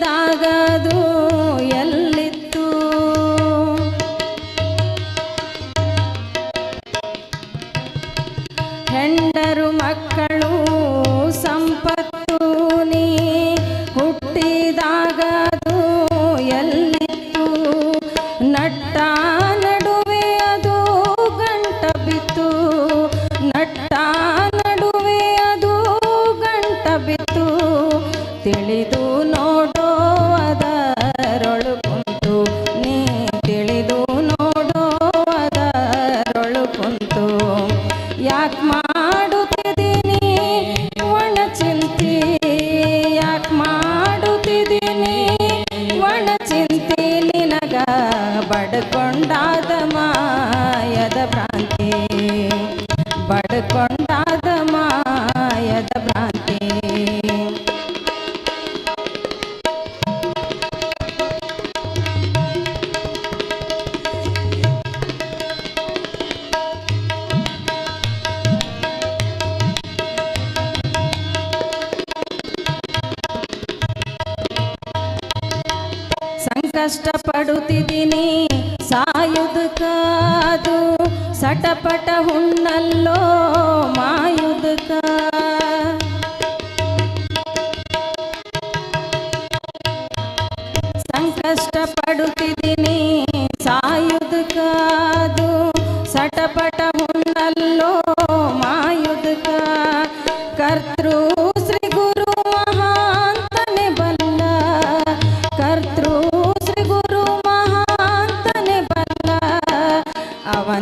ಹುಟ್ಟಿದಾಗದು ಬಡ್ಕೊಂಡಾದ ಮಾಯದ ಭ್ರಾಂತಿ ಬಡ್ಕೊಂಡಾದ ಮಾಯದ ಭ್ರಾಂತಿ ಸಂಕಷ್ಟ ಪಡುತ್ತಿದ್ದೀನಿ మాయుదు కాదు సటపట హున్నల్లో మాయుదు కాదు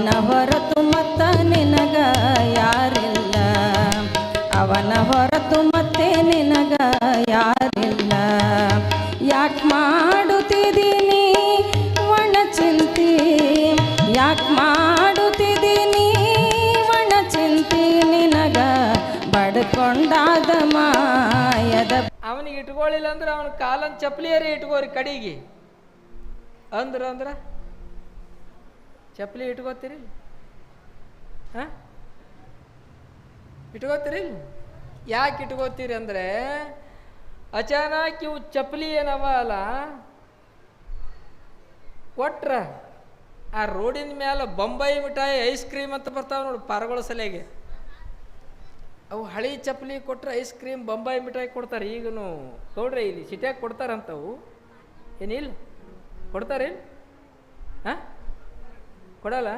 ಅವನ ಹೊರತು ಮತ್ತ ನಿನಗ ಯಾರಿಲ್ಲ? ಅವನ ಹೊರತು ಮತ್ತೆ ನಿನಗ ಯಾರಿಲ್ಲ? ಯಾಕೆ ಮಾಡುತ್ತಿದ್ದೀನಿ ಒಣ ಚಿಂತಿ? ಯಾಕೆ ಮಾಡುತ್ತಿದ್ದೀನಿ ಒಣ ಚಿಂತಿ? ನಿನಗ ಬಡ್ಕೊಂಡಾದ ಮಾಯದ ಅವನಿಗೆ ಇಟ್ಕೊಳ್ಳಿಲ್ಲ ಅಂದ್ರೆ ಅವನ ಕಾಲನ್ ಚಪ್ಪಲಿಯರೇ ಇಟ್ಕೋರಿ ಕಡಿಗೆ. ಅಂದ್ರ ಅಂದ್ರ ಚಪ್ಪಲಿ ಇಟ್ಕೋತೀರಿ? ಹಾಂ? ಇಟ್ಕೋತೀರಿ? ಯಾಕೆ ಇಟ್ಕೋತೀರಿ ಅಂದ್ರೆ ಅಚಾನಕ್ ಇವು ಚಪ್ಪಲಿ ಏನವ ಅಲ್ಲ, ಕೊಟ್ರ ಆ ರೋಡಿನ ಮೇಲೆ ಬೊಂಬೈ ಮಿಠಾಯಿ ಐಸ್ ಕ್ರೀಮ್ ಅಂತ ಬರ್ತಾವೆ ನೋಡಿ ಪರಗಳ ಸಲೆಗೆ ಅವು ಹಳಿ ಚಪ್ಪಲಿ ಕೊಟ್ರೆ ಐಸ್ ಕ್ರೀಮ್ ಬೊಂಬಾಯಿ ಮಿಠಾಯಿ ಕೊಡ್ತಾರೆ ಈಗನು. ನೋಡ್ರಿ ಇಲ್ಲಿ ಸಿಟಿಯಾಗಿ ಕೊಡ್ತಾರಂತವು. ಏನಿಲ್ಲ? ಕೊಡ್ತಾರೆ ಹಾಂ? ಕೊಡಲ್ಲ?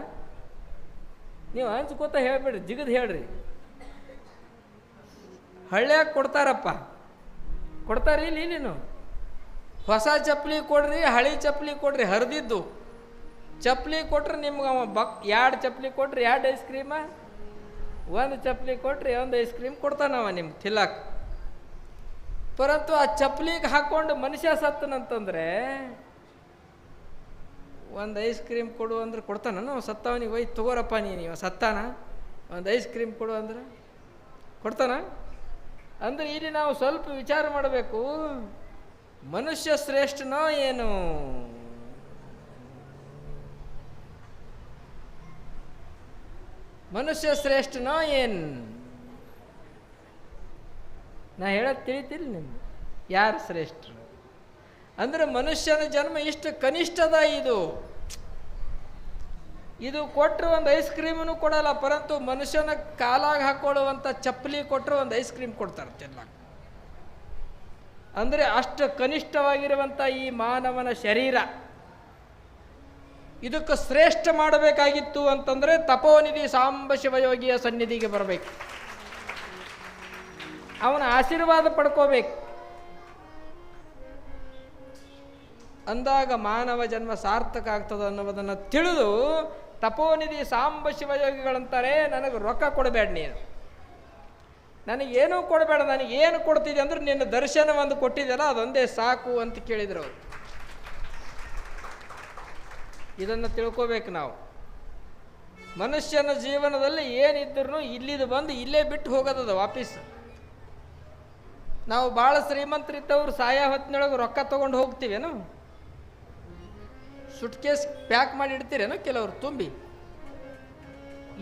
ನೀವು ಹಂಚ್ಕೋತ ಹೇಳ್ಬೇಡ್ರಿ, ಜಿಗದ್ ಹೇಳ್ರಿ. ಹಳ್ಳ್ಯಾಗ ಕೊಡ್ತಾರಪ್ಪ. ಕೊಡ್ತಾರೆ ಇಲ್ಲಿ ನೀನು? ಹೊಸ ಚಪ್ಪಲಿ ಕೊಡ್ರಿ, ಹಳಿ ಚಪ್ಪಲಿ ಕೊಡ್ರಿ, ಹರಿದಿದ್ದು. ಚಪ್ಪಲಿ ಕೊಟ್ರೆ ನಿಮ್ಗೆ ಅವ ಬಕ್ ಎರಡು ಚಪ್ಪಲಿ ಕೊಟ್ರಿ ಎರಡು ಐಸ್ ಕ್ರೀಮ ಒಂದು ಚಪ್ಪಲಿ ಕೊಟ್ರಿ ಒಂದು ಐಸ್ ಕ್ರೀಮ್ ಕೊಡ್ತಾನವ ನಿಮ್ಗೆ ತಿಲ್ಲಕ್ಕೆ ಪರಂತು ಆ ಚಪ್ಪಲಿಗೆ ಹಾಕೊಂಡು ಮನುಷ್ಯ ಸತ್ತನಂತಂದ್ರೆ ಒಂದು ಐಸ್ ಕ್ರೀಮ್ ಕೊಡು ಅಂದ್ರೆ ಕೊಡ್ತಾನ? ನಾವು ಸತ್ತವನಿಗೆ ಒಯ್ ತಗೋರಪ್ಪ ನೀನು ಸತ್ತಾನ? ಒಂದು ಐಸ್ ಕ್ರೀಮ್ ಕೊಡು ಅಂದ್ರೆ ಕೊಡ್ತಾನ? ಅಂದ್ರೆ ಇಲ್ಲಿ ನಾವು ಸ್ವಲ್ಪ ವಿಚಾರ ಮಾಡಬೇಕು. ಮನುಷ್ಯ ಶ್ರೇಷ್ಠನೋ ಏನು? ಮನುಷ್ಯ ಶ್ರೇಷ್ಠನೋ ಏನು? ನಾ ಹೇಳೋದು ತಿಳಿತಿಲ್ಲ ನಿಮ್ಗೆ. ಯಾರು ಶ್ರೇಷ್ಠರು? ಅಂದ್ರೆ ಮನುಷ್ಯನ ಜನ್ಮ ಇಷ್ಟು ಕನಿಷ್ಠದ ಇದು? ಇದು ಕೊಟ್ಟರೆ ಒಂದು ಐಸ್ ಕ್ರೀಮನ್ನು ಕೊಡಲ್ಲ, ಪರಂತು ಮನುಷ್ಯನ ಕಾಲಾಗ ಹಾಕೊಳ್ಳುವಂಥ ಚಪ್ಪಲಿ ಕೊಟ್ಟರು ಒಂದು ಐಸ್ ಕ್ರೀಮ್ ಕೊಡ್ತಾರೆ ತಿನ್ನಕ್ಕೆ ಅಂದರೆ ಅಷ್ಟು ಕನಿಷ್ಠವಾಗಿರುವಂಥ ಈ ಮಾನವನ ಶರೀರ. ಇದಕ್ಕೆ ಶ್ರೇಷ್ಠ ಮಾಡಬೇಕಾಗಿತ್ತು ಅಂತಂದರೆ ತಪೋನಿಧಿ ಸಾಂಬ ಶಿವಯೋಗಿಯ ಸನ್ನಿಧಿಗೆ ಬರಬೇಕು. ಅವನ ಆಶೀರ್ವಾದ ಪಡ್ಕೋಬೇಕು. ಅಂದಾಗ ಮಾನವ ಜನ್ಮ ಸಾರ್ಥಕ ಆಗ್ತದೆ ಅನ್ನೋದನ್ನು ತಿಳಿದು ತಪೋನಿಧಿ ಸಾಂಬ ಶಿವಯೋಗಿಗಳಂತಾರೆ, ನನಗೆ ರೊಕ್ಕ ಕೊಡಬೇಡ ನೀನು. ನನಗೇನೂ ಕೊಡಬೇಡ, ನನಗೆ ಏನು ಕೊಡ್ತಿದ್ದೆ ಅಂದ್ರೆ ನಿನ್ನ ದರ್ಶನ ಒಂದು ಕೊಟ್ಟಿದ್ದೆಲ್ಲ ಅದೊಂದೇ ಸಾಕು ಅಂತ ಕೇಳಿದರು ಅವರು. ಇದನ್ನು ತಿಳ್ಕೋಬೇಕು ನಾವು. ಮನುಷ್ಯನ ಜೀವನದಲ್ಲಿ ಏನಿದ್ರೂ ಇಲ್ಲಿದು ಬಂದು ಇಲ್ಲೇ ಬಿಟ್ಟು ಹೋಗೋದದ ವಾಪಸ್. ನಾವು ಭಾಳ ಶ್ರೀಮಂತರಿದ್ದವ್ರು ಸಾಯ ಹೊತ್ತಿನೊಳಗೆ ರೊಕ್ಕ ತೊಗೊಂಡು ಹೋಗ್ತೀವೇನು? ಸುಟ್ಕೇಸ್ ಪ್ಯಾಕ್ ಮಾಡಿ ಇಡ್ತೀರೇನೋ ಕೆಲವರು ತುಂಬಿ.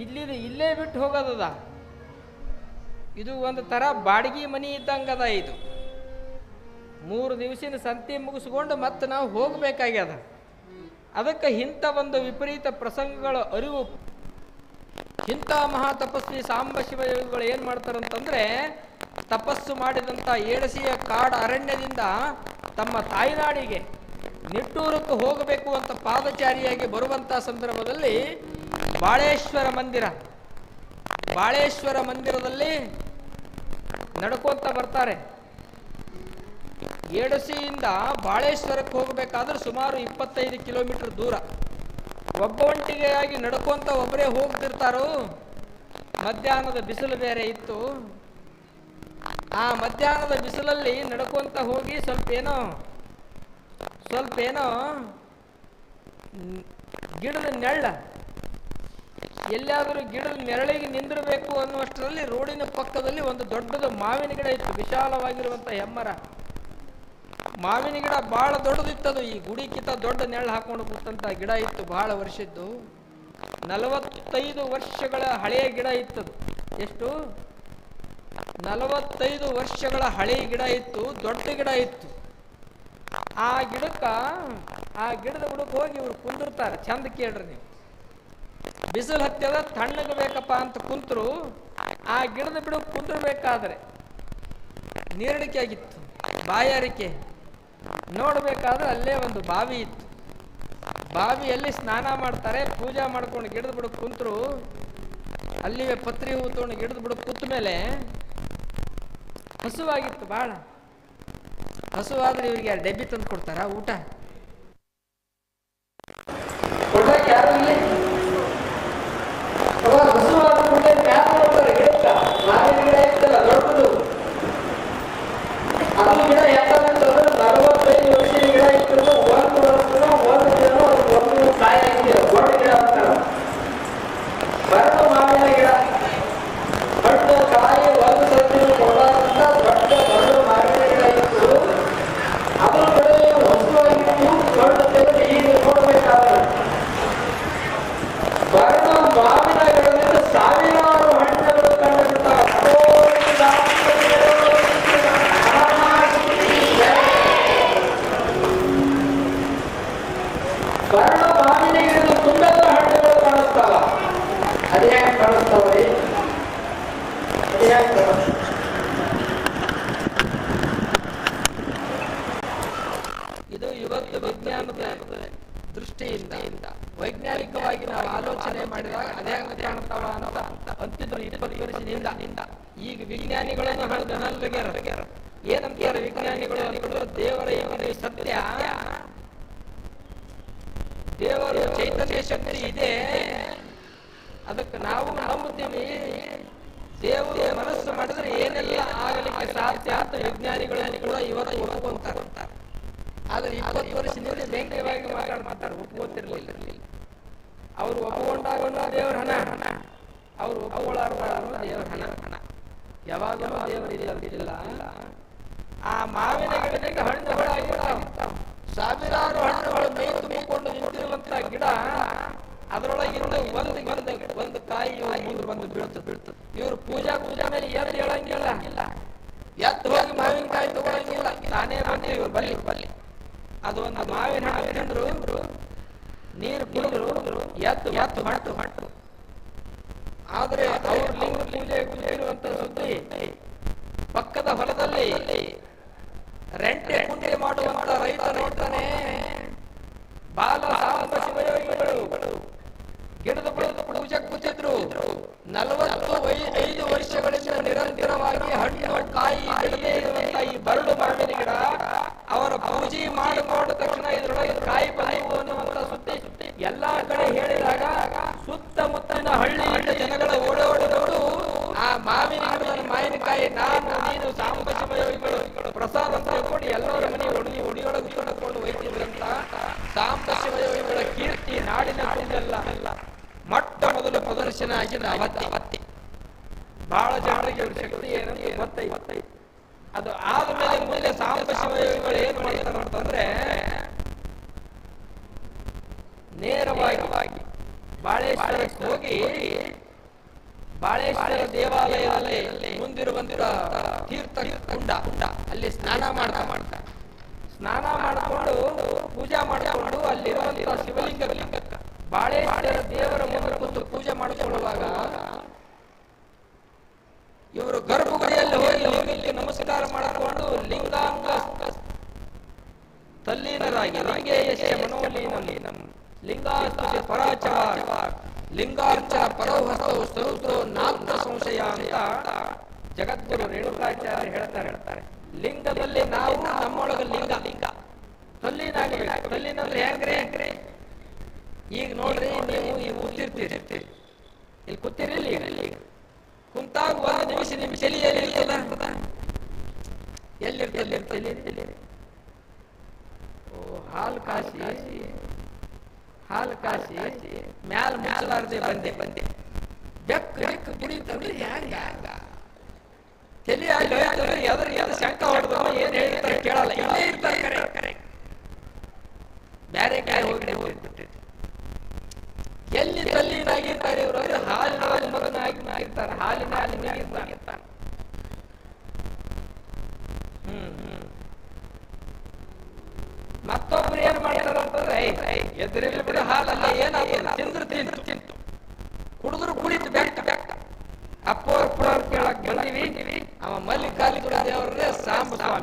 ಇಲ್ಲಿ ಇಲ್ಲೇ ಬಿಟ್ಟು ಹೋಗೋದದ. ಇದು ಒಂದು ಥರ ಬಾಡಿಗೆ ಮನಿ ಇದ್ದಂಗದ ಇದು. ಮೂರು ದಿವಸಿನ ಸಂತಿ ಮುಗಿಸ್ಕೊಂಡು ಮತ್ತೆ ನಾವು ಹೋಗಬೇಕಾಗ್ಯದ. ಅದಕ್ಕೆ ಇಂಥ ಒಂದು ವಿಪರೀತ ಪ್ರಸಂಗಗಳ, ಅರಿವು. ಇಂಥ ಮಹಾ ತಪಸ್ವಿ ಸಾಂಬ ಶಿವಗಳು ಏನು ಮಾಡ್ತಾರಂತಂದ್ರೆ, ತಪಸ್ಸು ಮಾಡಿದಂಥ ಏಳಸಿಯ ಕಾಡು ಅರಣ್ಯದಿಂದ ತಮ್ಮ ತಾಯ್ನಾಡಿಗೆ ನಿಟ್ಟೂರಕ್ಕೆ ಹೋಗಬೇಕು ಅಂತ ಪಾದಚಾರಿಯಾಗಿ ಬರುವಂಥ ಸಂದರ್ಭದಲ್ಲಿ ಬಾಳೇಶ್ವರ ಮಂದಿರ. ಬಾಳೇಶ್ವರ ಮಂದಿರದಲ್ಲಿ ನಡ್ಕೊಂತ ಬರ್ತಾರೆ. ಏಡಸಿಯಿಂದ ಬಾಳೇಶ್ವರಕ್ಕೆ ಹೋಗಬೇಕಾದ್ರೆ ಸುಮಾರು ಇಪ್ಪತ್ತೈದು ಕಿಲೋಮೀಟರ್ ದೂರ. ಒಬ್ಬ ಒಂಟಿಗೆಯಾಗಿ ನಡ್ಕೊಂತ ಒಬ್ಬರೇ ಹೋಗ್ತಿರ್ತಾರೋ, ಮಧ್ಯಾಹ್ನದ ಬಿಸಿಲು ಬೇರೆ ಇತ್ತು. ಆ ಮಧ್ಯಾಹ್ನದ ಬಿಸಿಲಲ್ಲಿ ನಡ್ಕೊಂತ ಹೋಗಿ ಸ್ವಲ್ಪ ಏನೋ ಸ್ವಲ್ಪ ಏನೋ ಗಿಡದ ನೆರಳ. ಎಲ್ಲಿಯಾದರೂ ಗಿಡದ ನೆರಳಿಗೆ ನಿಂದಿರಬೇಕು ಅನ್ನುವಷ್ಟರಲ್ಲಿ ರೋಡಿನ ಪಕ್ಕದಲ್ಲಿ ಒಂದು ದೊಡ್ಡದು ಮಾವಿನ ಗಿಡ ಇತ್ತು ವಿಶಾಲವಾಗಿರುವಂಥ ಹೆಮ್ಮರ. ಮಾವಿನ ಗಿಡ ಬಹಳ ದೊಡ್ಡದಿತ್ತದು, ಈ ಗುಡಿಕಿತ ದೊಡ್ಡ ನೆರಳು ಹಾಕೊಂಡು ಕೂತಂತ ಗಿಡ ಇತ್ತು, ಬಹಳ ವರ್ಷದ್ದು. ನಲವತ್ತೈದು ವರ್ಷಗಳ ಹಳೆಯ ಗಿಡ ಇತ್ತದು. ಎಷ್ಟು? ನಲವತ್ತೈದು ವರ್ಷಗಳ ಹಳೆಯ ಗಿಡ ಇತ್ತು, ದೊಡ್ಡ ಗಿಡ ಇತ್ತು. ಆ ಗಿಡಕ್ಕ, ಆ ಗಿಡದ ಬುಡಕ್ಕೆ ಹೋಗಿ ಇವ್ರು ಕುಂದಿರ್ತಾರೆ. ಚಂದ ಕೇಳ್ರಿ ನೀವು. ಬಿಸಿಲು ಹತ್ಯದ ತಣ್ಣಗೆ ಬೇಕಪ್ಪ ಅಂತ ಕುಂತರು, ಆ ಗಿಡದ ಬಿಡು ಕುಂದಿರ್ಬೇಕಾದ್ರೆ ನೀರಡಿಕೆ ಆಗಿತ್ತು, ಬಾಯಾರಿಕೆ. ನೋಡಬೇಕಾದ್ರೆ ಅಲ್ಲೇ ಒಂದು ಬಾವಿ ಇತ್ತು. ಬಾವಿಯಲ್ಲಿ ಸ್ನಾನ ಮಾಡ್ತಾರೆ, ಪೂಜೆ ಮಾಡ್ಕೊಂಡು ಗಿಡದ ಬಿಡು ಕುಂತರು. ಅಲ್ಲಿವೆ ಪತ್ರಿ ಹೂ ಗಿಡದ ಬಿಡು ಕೂತ ಮೇಲೆ ಹಸುವಾಗಿತ್ತು ಭಾಳ ಹಸುವಾದ್ರೆ ಯಾರು ಡಬ್ಬಿ ತಂದು ಕೊಡ್ತಾರ? ಊಟ? ಕೊಡಕ್ಕೆ ಯಾರು ಇವತ್ತು ವಿಜ್ಞಾನದ ದೃಷ್ಟಿಯಿಂದ, ವೈಜ್ಞಾನಿಕವಾಗಿ ನಾವು ಆಲೋಚನೆ ಮಾಡಿದಾಗ ಅದೇ ಕಾಣ್ತಾವ ಅಂತ ಅಂತಿದ್ರು ಇಪ್ಪತ್ತು ವರ್ಷದಿಂದ ಈಗ ವಿಜ್ಞಾನಿಗಳನ್ನು ಹಳೆದ ನಲ್ಗೆರ ಏನಂತಾರೆ ವಿಜ್ಞಾನಿಗಳು ದೇವರ ಈ ಸತ್ಯ. ದೇವರ ಚೈತನ್ಯ ಶಕ್ತಿ ಇದೆ. ಅದಕ್ಕೆ ನಾವು ನಂಬುತ್ತೀವಿ. ದೇವರ ಮನಸ್ಸು ಮಾಡಿದ್ರೆ ಏನೆಲ್ಲ ಆಗಲಿಕ್ಕೆ ಸಾಧ್ಯ ಅಂತ ವಿಜ್ಞಾನಿಗಳನ್ನು ಕೂಡ ಇವತ್ತು ಒಪ್ಕೊಂತಾರೆ. ಆದ್ರೆ ಇಪ್ಪತ್ತು ವರ್ಷದಿಂದ ವ್ಯಂಗ್ಯವಾಗಿ ಮಾತಾಡಿ ಮಾತಾಡ ಒಪ್ಕೋತಿರ್ಲಿಲ್ಲ ಅವರು ಒಪ್ಪಿಕೊಂಡಾಗ ದೇವ್ರ ಹಣ. ಹಣ ಅವರು ಒಪ್ಪಿಕೊಳ್ಳಾರ್ದ ದೇವರ ಹಣ. ಹಣ ಯಾವಾಗ ದೇವರು ಇಲ್ಲ ಆ ಮಾವಿನ ಗಿಡದಿಂದ ಹಣ್ಣುಗಳಾಗಿರ್ತಾವ ಸಾವಿರಾರು ಹಣ್ಣುಗಳು ಮೈ ತುಂಬಿಕೊಂಡು ನಿಂತಿರುವಂತ ಗಿಡ ಅದರೊಳಗಿಂದ ಒಂದು ಒಂದು ಒಂದು ಕಾಯಿ ಮುಂದೆ ಬಂದು ಬೀಳ್ತದೆ. ಬೀಳ್ತದೆ ಇವರು ಪೂಜಾ ಪೂಜಾ ಮೇಲೆ ಎದ್ದು ಹೇಳಂಗಿಲ್ಲ. ಎದ್ದು ಹೋಗಿ ಮಾವಿನಕಾಯಿ ತಗೊಳಂಗಿಲ್ಲ. ನಾನೇ ಬಂದು ಇವ್ರು ಬಲ್ಲಿ ಬಲ್ಲಿ. ಅದು ಒಂದು ಮಾವಿನ ಹಣ್ಣು ತಿಂದ್ರು ನೀರು ಕುಡಿದ್ರು, ಎತ್ತು ಎತ್ತು ಮಟ್ಟು ಮಟ್ಟು ಆದ್ರೆ ಅವ್ರ ಲಿಂಗ ಪೂಜೆ ಇರುವಂತ ಸುದ್ದಿ, ಪಕ್ಕದ ಹೊಲದಲ್ಲಿ ರೆಂಟೆ ಕುಂಟೆ ಮಾಡುವಂತ ರೈತ ನೋಡ್ತಾನೆ ಬಾಲ ಸಾಂಬ ಶಿವಯೋಗಿಗಳು ಗಿಡದ ಬಳಿದು ಪೂಜೆ ಕೂತಿದ್ರು. ನಲವತ್ತು ಐದು ವರ್ಷಗಳಿಂದ ನಿರಂತರವಾಗಿ ಹಣ್ಣು, ಕಾಯಿ ಇರುವಂತ ಈ ಬರಡು ಮಾಡಿದ ಗಿಡ, ಅವರ ಪೂಜೆ ಮಾಡಿ ತಕ್ಷಣ ಇದರೊಳಗೆ ಕಾಯಿ ಬಂದವು ಅನ್ನುವಂತ ಸುದ್ದಿ ಎಲ್ಲಾ ಕಡೆ ಹೇಳಿದಾಗ ಸುತ್ತಮುತ್ತಲಿನ ಹಳ್ಳಿ ಜನಗಳ ಓಡೋಡಿದವರು ಆ ಮಾವಿನ ಗಿಡದ ಮಾವಿನಕಾಯಿ ನಾನು ನೀನು ಸಾಂಬಶಿವಯೋಗಿಗಳು ಪ್ರಸಾದ ಅಂತ ಹೇಳ್ಕೊಂಡು ಎಲ್ಲರ ಮನೆ ಹುಡುಗಿ ಹುಡಿಯೊಳಗೆ ಕೊಂಡು ಒಯ್ತಿದ್ರಂತ ಸಾಂಬಶಿವಯೋಗಿಗಳ ಕೀರ್ತಿ ನಾಡಿನ ತುಂಬೆಲ್ಲ ಮೊಟ್ಟ ಮೊದಲು ಪ್ರದರ್ಶನ ಆಗಿದೆ ಅವತ್ತಿ. ಅವತ್ತಿ ಬಹಳ ಇವ್ರ ಶಕ್ತಿ ಏನಂತ ಗೊತ್ತೈತೆ. ಅದು ಆದ್ಮೇಲೆ ಮುಂದೆ ಸಾಂಬಶಿವಗಳು ಏನ್ ಮಾಡ್ತಾರೆ ಅಂತಂದ್ರೆ ನೇರವಾಗಿ ಬಾಳೇಶ್ವರಕ್ಕೆ ಹೋಗಿ ಬಾಳೇಶ್ವರ ದೇವಾಲಯದಲ್ಲಿ ಮುಂದಿರುವಂತ ತೀರ್ಥ ಕುಂಡ, ಅಲ್ಲಿ ಸ್ನಾನ ಮಾಡ್ತಾ ಮಾಡ್ತಾ ಸ್ನಾನ ಮಾಡಿಕೊಂಡು ಪೂಜಾ ಮಾಡಿಕೊಂಡು ಅಲ್ಲಿರುವಂತ ಶಿವಲಿಂಗ ಬಾಳೇಶ್ವರ ದೇವರ ಮುಂದೆ ಪೂಜೆ ಮಾಡಿಕೊಳ್ಳುವಾಗ ಇವರು ಗರ್ಭಗುಡಿಯಲ್ಲಿ ಲಿಂಗಕ್ಕೆ ನಮಸ್ಕಾರ ಮಾಡಿಕೊಂಡು ಲಿಂಗಾಂಗ ತಲ್ಲೀನರಾಗಿ ಮನೋಲೀನಲ್ಲಿ ಪರಾಚರ. ಲಿಂಗಾರ್ಚನ ಪರೋಹಸ್ತವು ಸ್ವರೂಪೋ ನಾಲ್ಕು ಸಂಶಯ ಅಂತ ಜಗದ್ಗುರು ರೇಣುಕಾಚಾರ್ಯ ಹೇಳ್ತಾರೆ. ಹೇಳ್ತಾರೆ ಲಿಂಗದಲ್ಲಿ ನಾವು ನಮ್ಮೊಳಗ ಲಿಂಗ. ಲಿಂಗ ತಲ್ಲಿನಾಗ ತಲ್ಲಿನಲ್ಲಿ ಹೆಂಗ್ರಿ ಹೆಂಗ್ರಿ? ಈಗ ನೋಡ್ರಿ ನೀವು ಈಗ ಕೂತಿರ್ತೀರಿ ಇಲ್ಲಿ ಕೂತಿರಿ ಇಲ್ಲಿ ಈಗ. ಕುಂತಾಗ ನಿಮಿಷ ನಿಮಿಷ ಎಲ್ಲಿ ಎಲ್ಲಿರ್ತದ? ಎಲ್ಲಿರ್ತದೆ ಎಲ್ಲಿರ್ತದೆ ಓ, ಹಾಲು ಕಾಸಿ ಹಾಲು ಕಾಸಿ ಮ್ಯಾಲ ಮ್ಯಾಲಾರ್ದೆ ಬಂದೆ. ಬಂದೆ ಬೆಕ್ಕ ಬೆಕ್ಕ ಕುಡಿತಂದ್ರೆ ಹ್ಯಾಂಗ? ಹ್ಯಾಂಗ ತಲೆ ಅಲ್ಲಿ ಎದ್ರ ಎದ್ರ ಶಂಕ ಹೊಡೆದ ಏನ್ ಹೇಳ್ತಾರೆ ಕೇಳಲ್ಲ. ಇಲ್ಲೇ ಇರ್ತಾರೆ ಕರೆ. ಕರೆ ಬೇರೆ ಕಡೆ ಹೋಗಿ ಹೋಗ್ಬಿಟ್ಟಿರ್ತಾರೆ ಎಲ್ಲಿ ತಲ್ಲೀನಾಗಿರ್ತಾರೆ ಇವರು ಅಂದ್ರೆ ಹಾಲಿನ ಆಗಿರ್ತಾರೆ ಹಾಲಿನ ಹಾಲಿನಾಗಿರ್ತಾರೆ ಹ್ಮ್ ಹ್ಮ್. ಮತ್ತೊಬ್ರು ಏನ್ ಮಾಡ್ತಾರೆ ಅಂತಂದ್ರೆ ಎದುರಲ್ಲಿ ಬಿಡ ಹಾಲಲ್ಲ, ಏನಾದ್ರು ತಿಂದ್ರು ತಿಂತು ತಿಂತು ಕುಡಿದ್ರು ಕುಡಿತು ಬೆಟ್ಟ. ಬೆಟ್ಟ ಅಪ್ಪವ್ರ ಪುರ ಕೇಳಕ್ ಬಂದಿವಿ. ಅವ ಮಲ್ಲಿಕಾಲಿ ಕೂಡ ಸಾಂಬ ಸ್ವಾಮಿ.